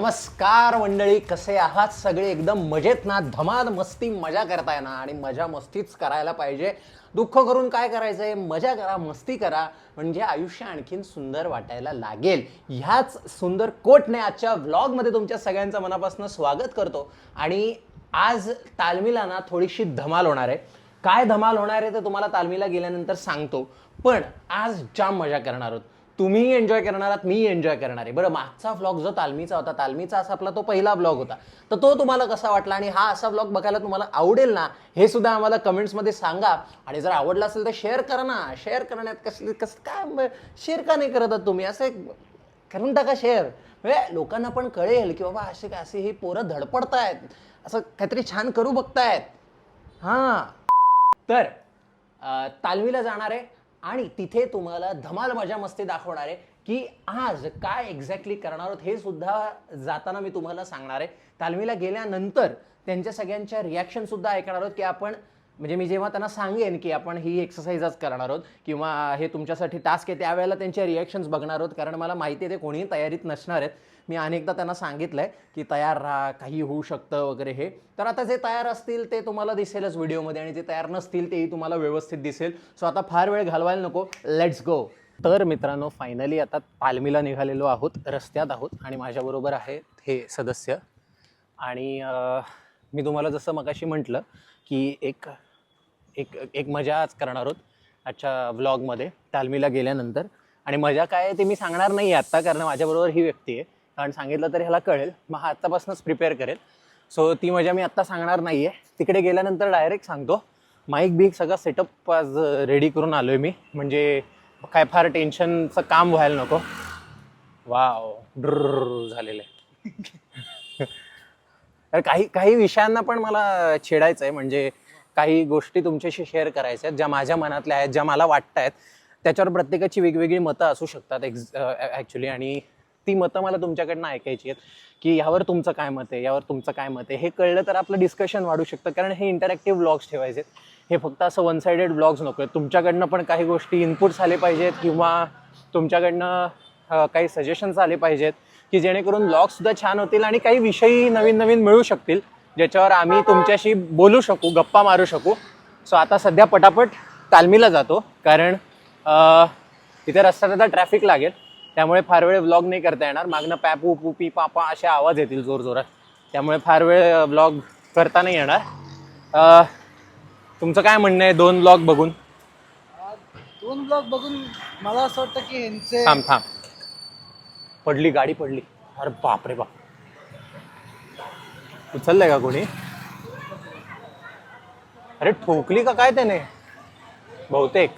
नमस्कार मंडळी कसे आहात सगळे? एकदम मजेत ना? धमाल मस्ती मजा करताय ना? आणि मजा मस्तीच करायला पाहिजे. दुःख करून काय करायचंय? मजा करा मस्ती करा. म्हणजे आयुष्य आणखीन सुंदर वाटायला लागेल. ह्याच सुंदर कोटने आजच्या व्लॉगमध्ये तुमच्या सगळ्यांचं मनापासून स्वागत करतो. आणि आज तालमीला ना थोडीशी धमाल होणार आहे. काय धमाल होणार आहे ते तुम्हाला तालमीला गेल्यानंतर सांगतो. पण आज जाम मजा करणार आहोत. तुम्ही एन्जॉय करणार आहात मी एन्जॉय करणार आहे. बरं मागचा व्लॉग जो तालमीचा होता तालमीचा असा आपला तो पहिला ब्लॉग होता. तर तो तुम्हाला कसा वाटला आणि हा असा ब्लॉग बघायला तुम्हाला आवडेल ना हे सुद्धा आम्हाला कमेंट्समध्ये सांगा. आणि जर आवडला असेल तर शेअर करा ना. शेअर करण्यात कसली कसं काय शेअर का नाही करत तुम्ही? असं एक करून टाका शेअर म्हणजे लोकांना पण कळेल की बाबा असे काय असे हे पोरं धडपडतायत. असं काहीतरी छान करू बघतायत. हां. तर तालमीला जाणार आहे. आणि तिथे तुम्हाला धमाल मजा मस्ती दाखवणार आहे की आज काय एक्झॅक्टली करणार आहोत हे सुद्धा जाताना मी तुम्हाला सांगणार आहे. तालमीला गेल्यानंतर त्यांच्या सगळ्यांच्या रिॲक्शन सुद्धा ऐकणार आहोत की आपण म्हणजे मी जेव्हा त्यांना सांगेन की आपण ही एक्सरसाइजच करणार आहोत किंवा हे तुमच्यासाठी टास्क आहे त्यावेळेला त्यांच्या रिॲक्शन्स बघणार आहोत. कारण मला माहिती आहे ते कोणीही तयारीत नसणार आहेत. मी अनेकदा त्यांना सांगितलं आहे की तयार राहा काही होऊ शकतं वगैरे हे. तर आता जे तयार असतील ते तुम्हाला दिसेलच व्हिडिओमध्ये आणि जे तयार नसतील तेही तुम्हाला व्यवस्थित दिसेल. सो आता फार वेळ घालवायला नको. लेट्स गो तर मित्रांनो फायनली आता तालमीला निघालेलो आहोत. रस्त्यात आहोत आणि माझ्याबरोबर आहेत हे सदस्य. आणि मी तुम्हाला जसं मगाशी म्हटलं की एक एक एक मजा आज करणार आहोत आजच्या व्लॉगमध्ये तालमीला गेल्यानंतर. आणि मजा काय आहे ते मी सांगणार नाही आहे आत्ता कारण माझ्याबरोबर ही व्यक्ती आहे. कारण सांगितलं तर ह्याला कळेल मग हा आत्तापासूनच प्रिपेअर करेल. सो ती मजा मी आत्ता सांगणार नाही आहे तिकडे गेल्यानंतर डायरेक्ट सांगतो. माईक बीक सगळा सेटअप आज रेडी करून आलो आहे मी. म्हणजे काय फार टेन्शनचं काम व्हायला नको. वाव ड्र झालेलं आहे. तर काही काही विषयांना पण मला छेडायचं आहे म्हणजे काही गोष्टी तुमच्याशी शेअर करायच्या आहेत ज्या माझ्या मनातल्या आहेत ज्या मला वाटत आहेत. त्याच्यावर प्रत्येकाची वेगवेगळी मतं असू शकतात एक्झ ॲक्च्युली आणि ती मतं मला तुमच्याकडनं ऐकायची आहेत की यावर तुमचं काय मत आहे यावर तुमचं काय मत आहे हे कळलं तर आपलं डिस्कशन वाढू शकतं. कारण हे इंटरॅक्टिव्ह ब्लॉग्स ठेवायचे हे फक्त असं वन सायडेड ब्लॉग्स नको आहेत. तुमच्याकडनं पण काही गोष्टी इनपुट्स आले पाहिजेत किंवा तुमच्याकडनं काही सजेशन्स आले पाहिजेत की जेणेकरून ब्लॉगसुद्धा छान होतील आणि काही विषयी नवीन नवीन मिळू शकतील. ज्याच्यावर आम्ही तुमच्याशी बोलू शकू गप्पा मारू शकू. सो आता सध्या पटापट तालमीला जातो कारण तिथे रस्त्यात आता ट्रॅफिक लागेल. त्यामुळे फार वेळ व्लॉग नाही करता येणार. मागणं पॅपू पुपी पापा असे आवाज येतील जोरजोरात त्यामुळे फार वेळ व्लॉग करता नाही येणार. तुमचं काय म्हणणं आहे? दोन ब्लॉग बघून. दोन ब्लॉग बघून मला असं वाटतं की यांचे थांब थांब. पडली गाडी पडली. अरे बाप रे बाप. उचललंय का कोणी? अरे ठोकली का काय त्याने? बहुतेक.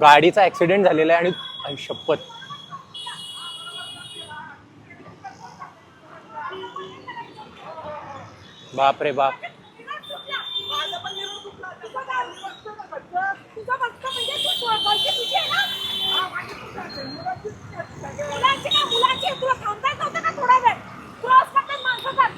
गाडीचा ऍक्सिडेंट झालेला आहे आणि शपथ शपथ. बाप रे बाप मुलांचे काय मुलांचे तुला थांबता नव्हतं का थोडा वेळ क्रॉस करतात माणसाचा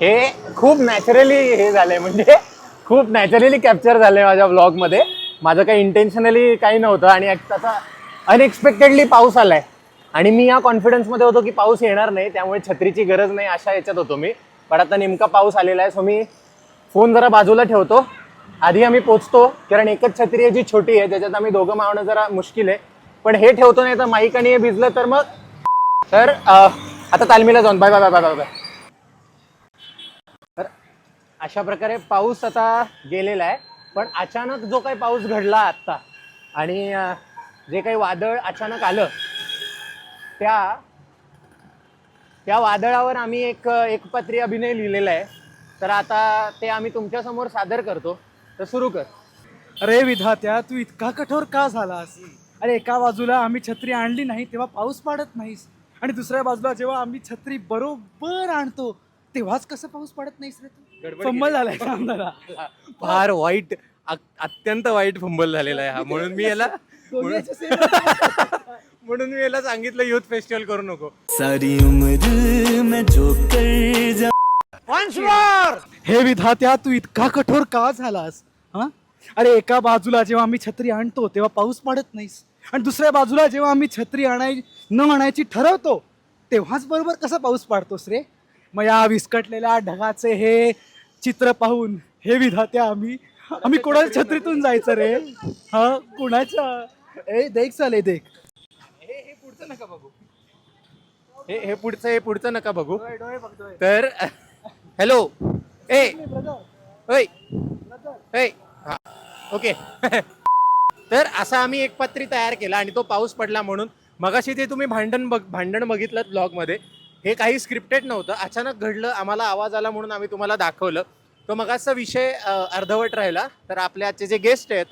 हे खूप नॅचरली हे झालंय. म्हणजे खूप नॅचरली कॅप्चर झालंय माझ्या ब्लॉगमध्ये माझं काही इंटेन्शनली काही नव्हतं आणि तसा अनएक्सपेक्टेडली पाऊस आलाय. आणि मी या कॉन्फिडन्समध्ये होतो की पाऊस येणार नाही त्यामुळे छत्रीची गरज नाही अशा याच्यात होतो मी. पण आता नेमका पाऊस आलेला आहे सो मी फोन जरा बाजूला ठेवतो. आधी आम्ही पोचतो कारण एकच छत्री आहे जी छोटी आहे त्याच्यात आम्ही दोघं मावणं जरा मुश्किल आहे. पण हे ठेवतो नाही तर माईक आणि हे भिजलं तर मग तर आता तालमीला जाऊन. Bye bye bye bye bye. अशा प्रकारे पाऊस आता गेलेला आहे पण अचानक जो काही पाऊस घडला आत्ता आणि जे काही वादळ अचानक आलं त्या त्या वादळावर आम्ही एक एकपत्री अभिनय लिहिलेला आहे. तर आता ते आम्ही तुमच्यासमोर सादर करतो. तर सुरू कर. अरे विधात्या तू इतका कठोर का झालास? अरे एका बाजूला आम्ही छत्री आणली नाही तेव्हा पाऊस पाडत नाहीस. आणि दुसऱ्या बाजूला जेव्हा आम्ही छत्री बरोबर आणतो तेव्हाच कसं पाऊस पडत नाहीस रे तू? फंबल झालाय फार वाईट अ- अत्यंत वाईट फंबल झालेला आहे हा. म्हणून मी याला म्हणून मी याला सांगितलं युथ फेस्टिवल करू नको. सारी उम्र मैं जो कर जा हे विधात्या तू इतका कठोर का झालास? हा? अरे एका बाजूला जेव्हा आम्ही छत्री आणतो तेव्हा पाऊस पडत नाहीस. आणि दुसऱ्या बाजूला जेव्हा आम्ही छत्री आणाय न आणायची ठरवतो तेव्हाच बरोबर कसा पाऊस पाडतोस रे? मग या विस्कटलेल्या ढगाचे हे चित्र पाहून हे विधात्या आम्ही. आम्ही कोणाच्या छत्रीतून जायचं रे? हा कुणाच्या? ए देख चाले देख. हे हे पुढचं नका बघू. हे हे पुढचं हे पुढचं नका बघू. डोळे डोळे बघतोय तर हॅलो. ए. ओय. ओय हा. ओके. तर असा आम्ही एक पत्री तयार केला आणि तो पाऊस पडला म्हणून. मगाशी ते तुम्ही भांडण बघ भांडण बघितलं ब्लॉगमध्ये हे काही स्क्रिप्टेड नव्हतं. अचानक घडलं आम्हाला आवाज आला म्हणून आम्ही तुम्हाला दाखवलं. तो मगाचा विषय अर्धवट राहिला. तर आपले आजचे जे गेस्ट आहेत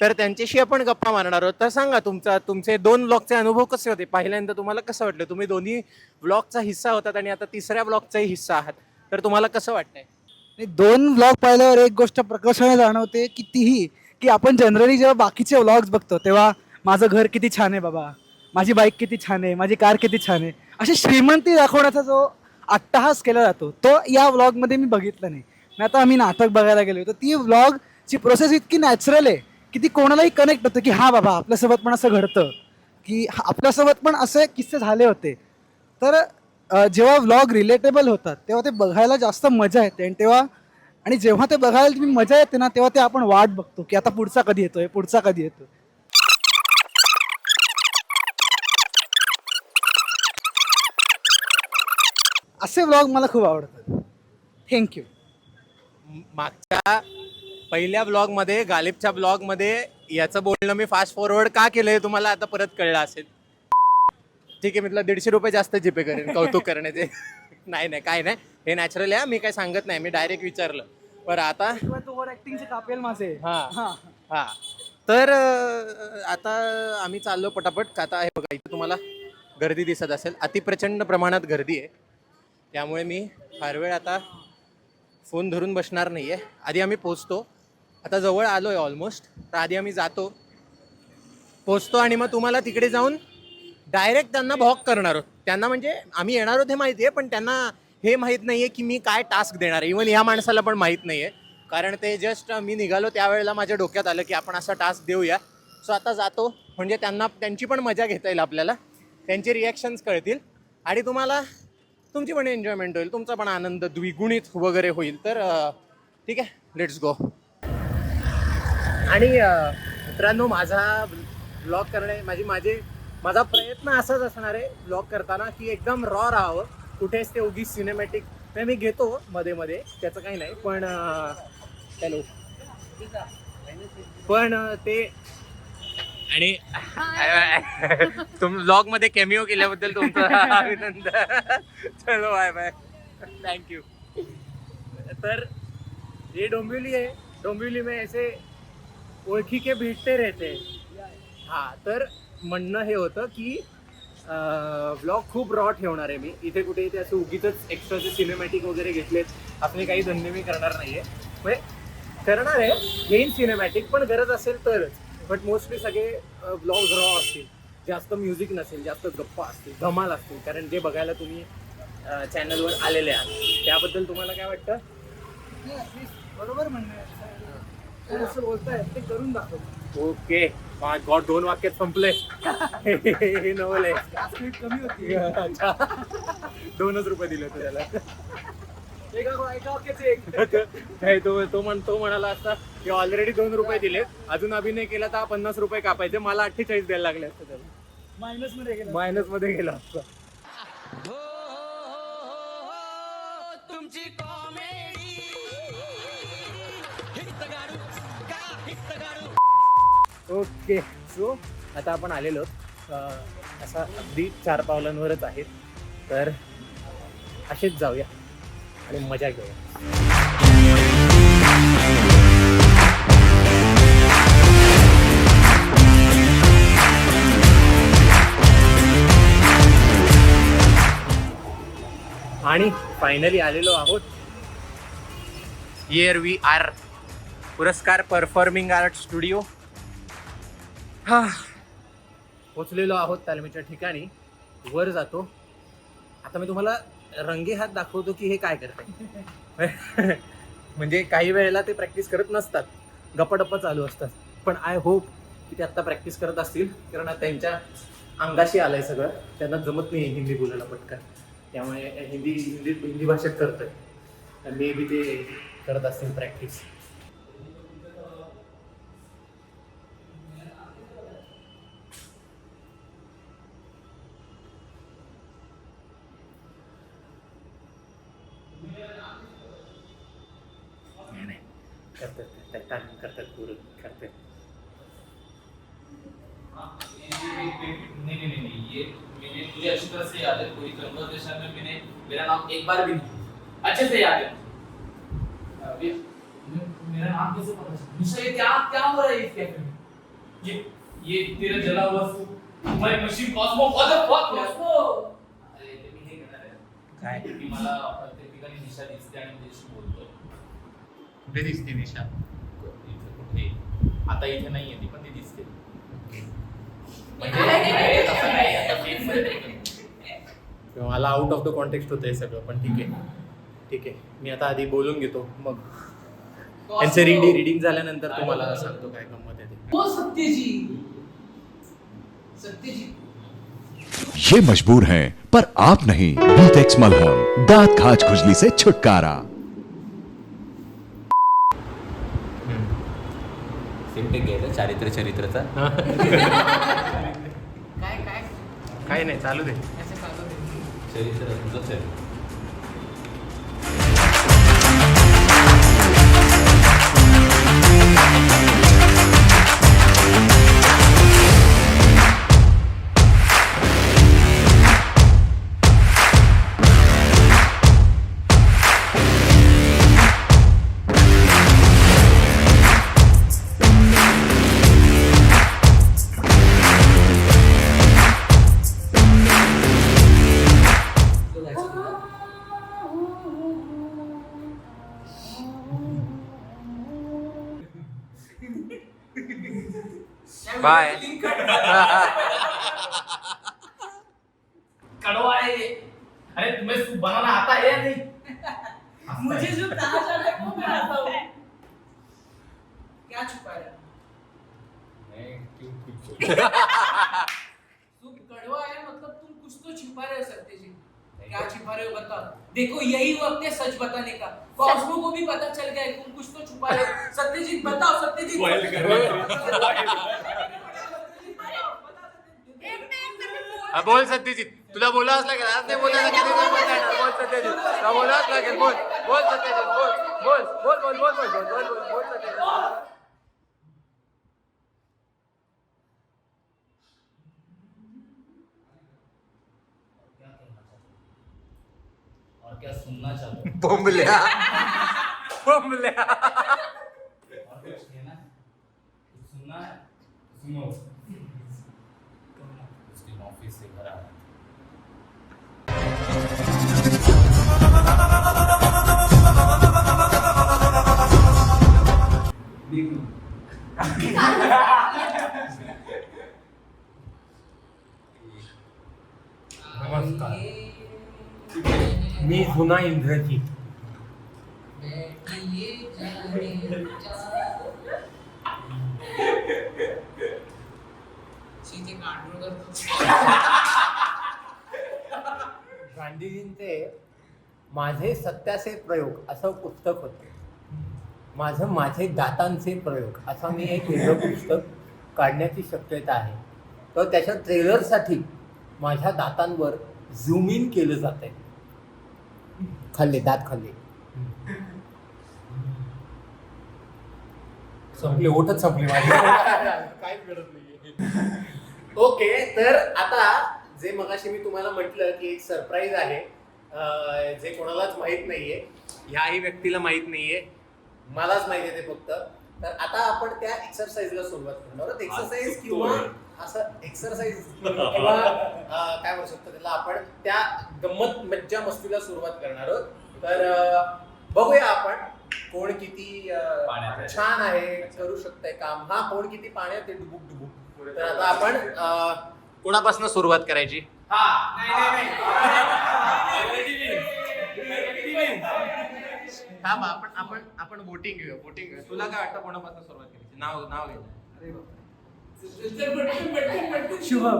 तर त्यांच्याशी आपण गप्पा मारणार आहोत. तर सांगा तुमचा तुमचे दोन ब्लॉगचे अनुभव कसे होते? पहिल्यांदा तुम्हाला कसं वाटलं? तुम्ही दोन्ही ब्लॉगचा हिस्सा होतात आणि आता तिसऱ्या ब्लॉगचाही हिस्सा आहात. तर तुम्हाला कसं वाटतंय? दोन व्लॉग पाहिल्यावर एक गोष्ट प्रकर्षाने जाणवते की तीही की आपण जनरली जेव्हा बाकीचे व्लॉग्स बघतो तेव्हा माझं घर किती छान आहे बाबा. माझी बाईक किती छान आहे माझी कार किती छान आहे. अशी श्रीमंती दाखवण्याचा जो अट्टहास केला जातो तो या व्लॉगमध्ये मी बघितला नाही. मी आता आम्ही नाटक बघायला गेलो तर ती व्लॉगची प्रोसेस इतकी नॅचरल आहे की ती कोणालाही कनेक्ट होतं की हा बाबा आपल्यासोबत पण असं घडतं. की हा- आपल्यासोबत पण असे किस्से झाले होते. तर जेव्हा व्लॉग रिलेटेबल होतात तेव्हा ते बघायला जास्त मजा येते आणि तेव्हा आणि जेव्हा ते बघायला तुम्ही मजा येते ना तेव्हा ते आपण वाट बघतो की आता पुढचा कधी येतोय? पुढचा कधी येतोय? असे व्लॉग मला खूप आवडतात. थँक्यू मागच्या पहिल्या ब्लॉगमध्ये गालिबच्या ब्लॉगमध्ये याचं बोलणं मी फास्ट फॉरवर्ड का केलंय तुम्हाला आता परत कळलं असेल. ठीक आहे म्हटलं दीडशे रुपये जास्त जीपे करेन कौतुक करण्याचे. नाही नाही काय नाही. हे नॅचरल आहे मी काय सांगत नाही मी डायरेक्ट विचारलं. बरं आता? ऍक्टिंगचे कापेल माझे हा. हा. तर अं, आता आम्ही चाललो पटापट. का आता हे बघा इथे तुम्हाला गर्दी दिसत असेल. अतिप्रचंड प्रमाणात गर्दी आहे. त्यामुळे मी फार वेळ आता फोन धरून बसणार नाही आहे आधी आम्ही पोचतो आता जवळ आलो आहे ऑलमोस्ट तर आधी आम्ही जातो. पोचतो आणि मग तुम्हाला तिकडे जाऊन डायरेक्ट त्यांना भॉक करणार आहोत. त्यांना म्हणजे आम्ही येणार आहोत हे माहिती आहे पण त्यांना हे माहीत नाही आहे की मी काय टास्क देणार आहे. इवन ह्या माणसाला पण माहीत नाही आहे कारण ते जस्ट मी निघालो त्यावेळेला माझ्या डोक्यात आलं की आपण असा टास्क देऊया. सो आता जातो. म्हणजे त्यांना त्यांची पण मजा घेता येईल आपल्याला. त्यांचे रिॲक्शन्स कळतील. आणि तुम्हाला तुमची पण एन्जॉयमेंट होईल तुमचा पण आनंद द्विगुणित वगैरे होईल. तर ठीक आहे लेट्स गो आणि मित्रांनो माझा ब्लॉग करणे माझी माझे माझा प्रयत्न असाच असणार आहे ब्लॉग करताना की एकदम रॉ राहावं. कुठेच ते उगीच सिनेमॅटिक मी घेतो मध्ये मध्ये. त्याचं काही नाही पण हॅलो पण ते आणि तुम्ही ब्लॉगमध्ये कॅमिओ केल्याबद्दल तुमचं अभिनंदन. चलो बाय बाय थँक्यू तर ये डोंबिवली है डोंबिवली में ऐसे ओळखी के भेटते रहते. हैं. हा तर म्हणणं हे होतं की ब्लॉग खूप रॉ ठेवणार आहे मी. इथे कुठे इथे असं उगीच एक्स्ट्राचे सिनेमॅटिक वगैरे घेतलेत असले काही धंदे मी करणार नाहीये. म्हणजे करणार आहे घेईन सिनेमॅटिक पण गरज असेल तरच. बट मोस्टली सगळे ब्लॉग रॉ असतील. जास्त म्युझिक नसेल जास्त गप्पा असतील धमाल असतील. कारण जे बघायला तुम्ही चॅनलवर आलेले आहात. त्याबद्दल तुम्हाला काय वाटतं? बरोबर म्हणणं असं बोलताय ते करून दाखव. ओके गॉड दोन वाक्यात संपले. हे नवल आहे. स्पीड कमी होती. दोनच रुपये दिले होते त्याला. नाही, तो तो म्हण तो म्हणाला असता की ऑलरेडी दोन रुपये दिले अजून अभिनय केला तर पन्नास रुपये कापायचे. मला अठ्ठेचाळीस द्यायला लागले असते त्याला. मायनसमध्ये गेला. मायनसमध्ये गेला असता. ओके सो आता आपण आलेलो असा अगदी चार पावलांवरच आहेत तर असेच जाऊया. आणि मजा घेऊया आणि फायनली आलेलो आहोत. Here we are Puraskar performing art studio हा. पोचलेलो आहोत तालमीच्या ठिकाणी. वर जातो. आता मी तुम्हाला रंगे हात दाखवतो की हे काय करते? म्हणजे काही वेळेला ते प्रॅक्टिस करत नसतात. गप्पाटप्पा चालू असतात. पण आय होप की ते आत्ता प्रॅक्टिस करत असतील. कारण आता त्यांच्या अंगाशी आलंय सगळं. त्यांना जमत नाही हिंदी बोलायला पटकन. त्यामुळे हिंदी हिंदी हिंदी भाषेत करतोय. मे बी ते करत असतील प्रॅक्टिस करतात करतात करतात पूर्ण करतात नहीं नहीं नहीं नहीं ये मैंने मुझे अच्छी तरह से याद है पूरी कन्वर्सेशन में मैंने मेरा नाम एक बार भी नहीं अच्छे से याद है। मेरा नाम कैसे पता चला? निशा ये क्या क्या हो रहा है इस कैफ़े में? ये ये तेरा जला हुआ तुम्हारी machine Cosmo what the Cosmo अरे मी हे करणार आहे काय? की मला प्रत्येक ठिकाणी दिसते आणि तुझ्याशी बोलतो कुठे दिसते निशा? इथे कुठे? आता इथे नाहीये ती पण ती दिसते. म्हणजे मला आउट ऑफ द कॉन्टेक्स्ट होतं हे सगळं पण ठीक आहे. ठीक आहे. मी आता आधी बोलून घेतो मग. त्यांचं रीडिंग रीडिंग झाल्यानंतर तुम्हाला सांगतो काय गंमत आहे ते. वो सत्यजी. सत्यजी. ये मजबूर हैं पर आप नहीं। बीटेक्स मलहम दांत खाज खुजली से छुटकारा। सिमटेक घ्यायचं चारित्र चरित्रचा? काय काय? काय नाही चालू दे. चरित्र तुझंच आहे. बाय कड़वा है ये अरे तुम्हें सूप बनाना आता है या नहीं? मुझे जो कहा जाता है वो मैं आता हूँ। क्या छुपा है? सूप कड़वा है मतलब तुम कुछ तो छिपा रहे हो सत्यजीत क्या छिपा रहे हो बताओ। देखो यही वक्त है सच बताने का। कॉस्मो को भी पता चल गया है तुम कुछ तो छुपा रहे हो। सत्यजीत बताओ सत्यजीत। हा, बोल सत्यजित. तुला बोलावंच लागेल. आज नाही बोलायला किती वेळ बोलणार? बोल सत्यजित. तुला बोलावंच लागेल. बोल. बोल सत्यजित. बोल. बोल. बोल बोल बोल बोल बोल बोल बोल बोल सत्यजित. और क्या सुनना चाहते हो? बोंबल्या. बोंबल्या. और कुछ कहना है? कुछ सुनना है? सुनो। नमस्कार. मी जुना इंद्रजीत. गांधीजींचे माझे सत्याचे प्रयोग असं पुस्तक होते. माझं माझे दातांचे प्रयोग. असं मी एक वेगळं पुस्तक काढण्याची शक्यता आहे. तर त्याच्या ट्रेलरसाठी माझ्या दातांवर झूम इन केलं जात आहे खाल्ले दात खाल्ले. संपले ओठच संपले माझे. काय करत नाही ओके तर आता जे मगाशी मी तुम्हाला म्हटलं की एक सरप्राईज आहे जे कोणालाच माहीत नाहीये ह्याही व्यक्तीला माहीत नाहीये मलाच माहिती आहे ते फक्त तर आता आपण त्या एक्सरसाइजला सुरुवात करणार आहोत एक्सरसाइज किंवा असं एक्सरसाइज किंवा काय म्हणू शकतो त्याला आपण त्या गंमत मज्जा मस्तीला सुरुवात करणार आहोत तर बघूया आपण कोण किती. छान आहे करू शकतंय काम हा कोण किती पाण्यात आहे डुबुक डुबुक तर आता आपण अं, कोणापासून सुरुवात करायची हाँ नहीं नहीं नहीं थांब आपण आपण आपण वोटिंग घेऊया वोटिंग घेऊया. तुला काय वाटतं कोणापासून सुरुवात करायची नाव नाव घे. पटकन पटकन शुभम.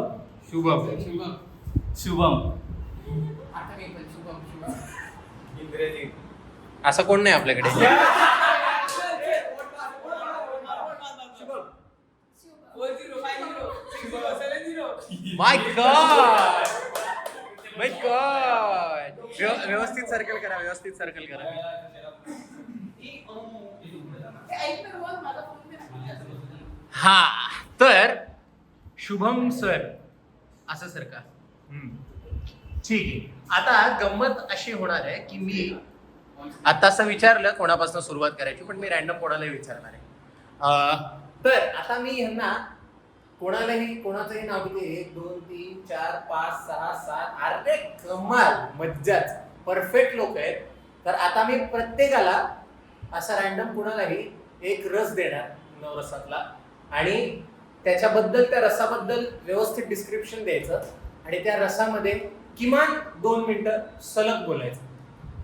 शुभम. शुभम. शुभम आता मी पण शुभम शुभम. असं कोण नाही आपल्याकडे? माय गॉड माय गॉड व्यवस्थित सर्कल करा व्यवस्थित सर्कल करा. हा तर शुभम सर असं सर का? ठीक आहे. आता गंमत अशी होणार आहे की मी आता असं विचारलं कोणापासून सुरुवात करायची पण मी रॅन्डम कोणालाही विचारणार आहे. अं, तर आता मी ह्यांना कोणालाही कोणाचंही नाव किती एक दोन तीन चार पाच सहा सात अरे कमाल मज्जाच परफेक्ट लोक आहेत. तर आता मी प्रत्येकाला असा रॅन्डम कुणालाही एक रस देणार नवरसातला. आणि त्याच्याबद्दल त्या रसाबद्दल व्यवस्थित डिस्क्रिप्शन द्यायचं आणि त्या रसामध्ये किमान दोन मिनटं सलग बोलायचं.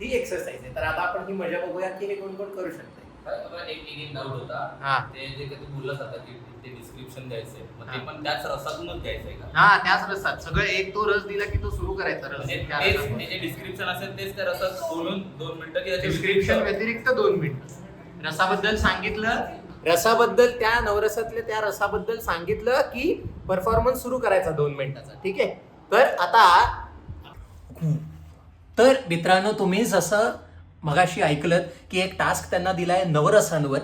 ही एक्सरसाइज आहे. तर आता आपण ही मजा बघूया की हे कोण कोण करू शकते एक एक एक डाऊट होता. हा. ते जे काही तू बोललास आता की ते डिस्क्रिप्शन द्यायचंय. मग ते. पण त्याच रसातूनच द्यायचंय का? हा त्याच रसात. सगळं एक तो रस दिला की तो सुरू करायचा रस. म्हणजे त्या तेच रसामध्ये. ते जे डिस्क्रिप्शन असेल तेच त्या रसात बोलून दोन मिनिटं की डिस्क्रिप्शन व्यतिरिक्त दोन मिनिट. रसाबद्दल सांगितलं. रसाबद्दल त्या नवरसातल्या त्या रसाबद्दल सांगितलं की परफॉर्मन्स सुरू करायचा दोन मिनिटाचा. ठीक आहे? तर आता तर मित्रांनो तुम्ही जसं मगाशी ऐकलं की एक टास्क त्यांना दिलाय नवरसांवर.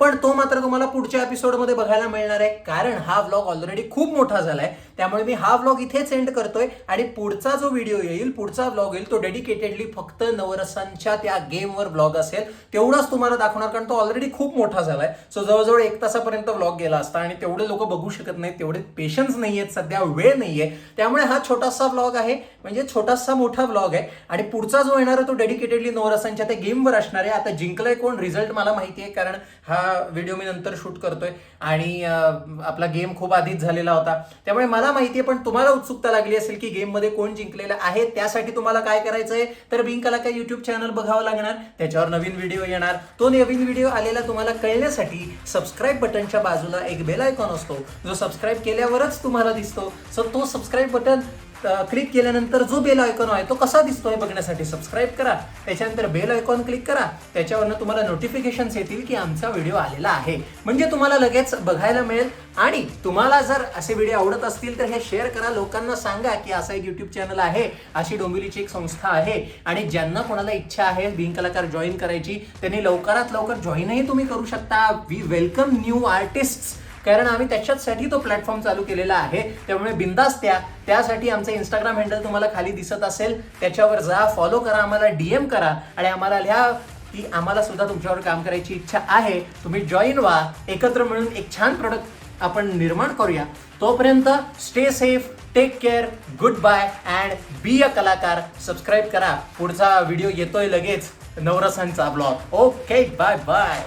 पण तो मात्र तुम्हाला पुढच्या एपिसोडमध्ये बघायला मिळणार आहे. कारण हा व्लॉग ऑलरेडी खूप मोठा झालाय. त्यामुळे मी हा व्लॉग इथेच एंड करतोय. आणि पुढचा जो व्हिडिओ येईल पुढचा व्लॉग येईल तो डेडिकेटेडली फक्त नवरसांच्या त्या गेमवर व्लॉग असेल. तेवढाच तुम्हाला दाखवणार कारण तो ऑलरेडी खूप मोठा झालाय. सो जवळजवळ एक तासापर्यंत व्लॉग गेला असता आणि तेवढे लोक बघू शकत नाहीत. तेवढे पेशन्स नाही आहेत सध्या वेळ नाही आहे त्यामुळे हा छोटासा व्लॉग आहे. म्हणजे छोटासा मोठा व्लॉग आहे. आणि पुढचा जो येणार आहे तो डेडिकेटेडली नवरसांच्या त्या गेमवर असणार आहे. आता जिंकलाय कोण? रिझल्ट मला माहिती आहे कारण हा व्हिडिओ मी नंतर शूट करतोय. आणि आपला गेम खूप आधीच झालेला होता. त्यामुळे मला माहिती आहे पण तुम्हाला उत्सुकता लागली असेल की गेममध्ये कोण जिंकलेलं आहे त्यासाठी तुम्हाला काय करायचं आहे तर बिंग कलाकार युट्यूब चॅनल बघावं लागणार. त्याच्यावर नवीन व्हिडिओ येणार. तो नवीन व्हिडिओ आलेला तुम्हाला कळण्यासाठी सबस्क्राईब बटनच्या बाजूला एक बेल आयकॉन असतो. जो सबस्क्राईब केल्यावरच तुम्हाला दिसतो. सो तो सबस्क्राईब बटन क्लिक केल्यानंतर जो बेल आयकॉन आहे तो कसा दिसतोय बघण्यासाठी सबस्क्राईब करा. त्याच्यानंतर बेल आयकॉन क्लिक करा. त्याच्यावरनं तुम्हाला नोटिफिकेशन्स येतील की आमचा व्हिडिओ आलेला आहे. म्हणजे तुम्हाला लगेच बघायला मिळेल. आणि तुम्हाला जर असे व्हिडिओ आवडत असतील तर हे शेअर करा. लोकांना सांगा की असा एक युट्यूब चॅनल आहे. अशी डोंबिवलीची एक संस्था आहे. आणि ज्यांना कोणाला इच्छा आहे बिंग कलाकार जॉईन करायची त्यांनी लवकरात लवकर जॉईनही तुम्ही करू शकता. वी वेलकम न्यू आर्टिस्ट कारण आम्ही त्याच्याचसाठी तो प्लॅटफॉर्म चालू केलेला आहे. त्यामुळे बिंदास त्या. त्यासाठी आमचं इंस्टाग्राम हँडल तुम्हाला खाली दिसत असेल. त्याच्यावर जा फॉलो करा आम्हाला डीएम करा आणि आम्हाला लिहा की आम्हाला सुद्धा तुमच्यावर काम करायची इच्छा आहे. तुम्ही जॉईन व्हा. एकत्र मिळून एक छान प्रोडक्ट आपण निर्माण करूया. तोपर्यंत stay safe take care good bye and be a कलाकार. सबस्क्राईब करा. पुढचा व्हिडिओ येतोय लगेच. नवरसांचा ब्लॉग ओके बाय बाय